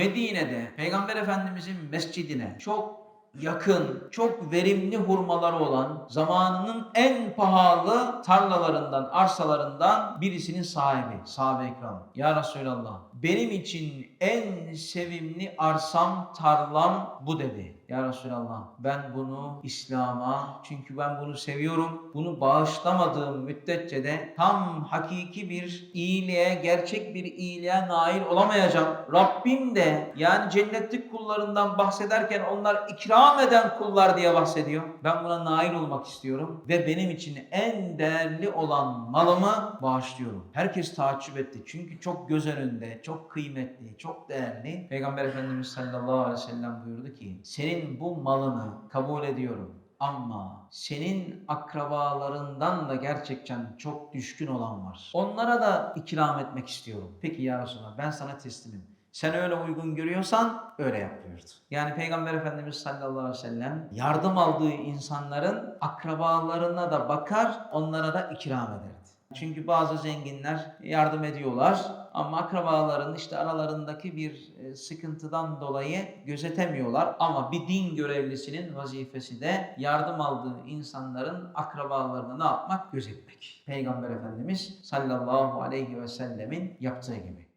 Medine'de Peygamber Efendimizin mescidine çok yakın, çok verimli hurmaları olan zamanının en pahalı tarlalarından, arsalarından birisinin sahibi, sahabe ikram. Ya Resulallah, benim için en sevimli arsam, tarlam bu dedi. Ya Resulallah, ben bunu İslam'a, çünkü ben bunu seviyorum, bunu bağışlamadığım müddetçe de tam hakiki bir iyiliğe, gerçek bir iyiliğe nail olamayacağım. Rabbim de yani cennetlik kullarından bahsederken onlar ikram eden kullar diye bahsediyor. Ben buna nail olmak istiyorum ve benim için en değerli olan malımı bağışlıyorum. Herkes taaccüp etti çünkü çok göz önünde, çok kıymetli, çok değerli. Peygamber Efendimiz sallallahu aleyhi ve sellem buyurdu ki senin bu malını kabul ediyorum. Ama senin akrabalarından da gerçekten çok düşkün olan var. Onlara da ikram etmek istiyorum. Peki ya Resulallah ben sana teslimim. Sen öyle uygun görüyorsan öyle yap. Yani Peygamber Efendimiz sallallahu aleyhi ve sellem yardım aldığı insanların akrabalarına da bakar, onlara da ikram ederdi. Çünkü bazı zenginler yardım ediyorlar ama akrabaların işte aralarındaki bir e, sıkıntıdan dolayı gözetemiyorlar. Ama bir din görevlisinin vazifesi de yardım aldığı insanların akrabalarını ne yapmak? Gözetmek. Peygamber Efendimiz sallallahu aleyhi ve sellemin yaptığı gibi.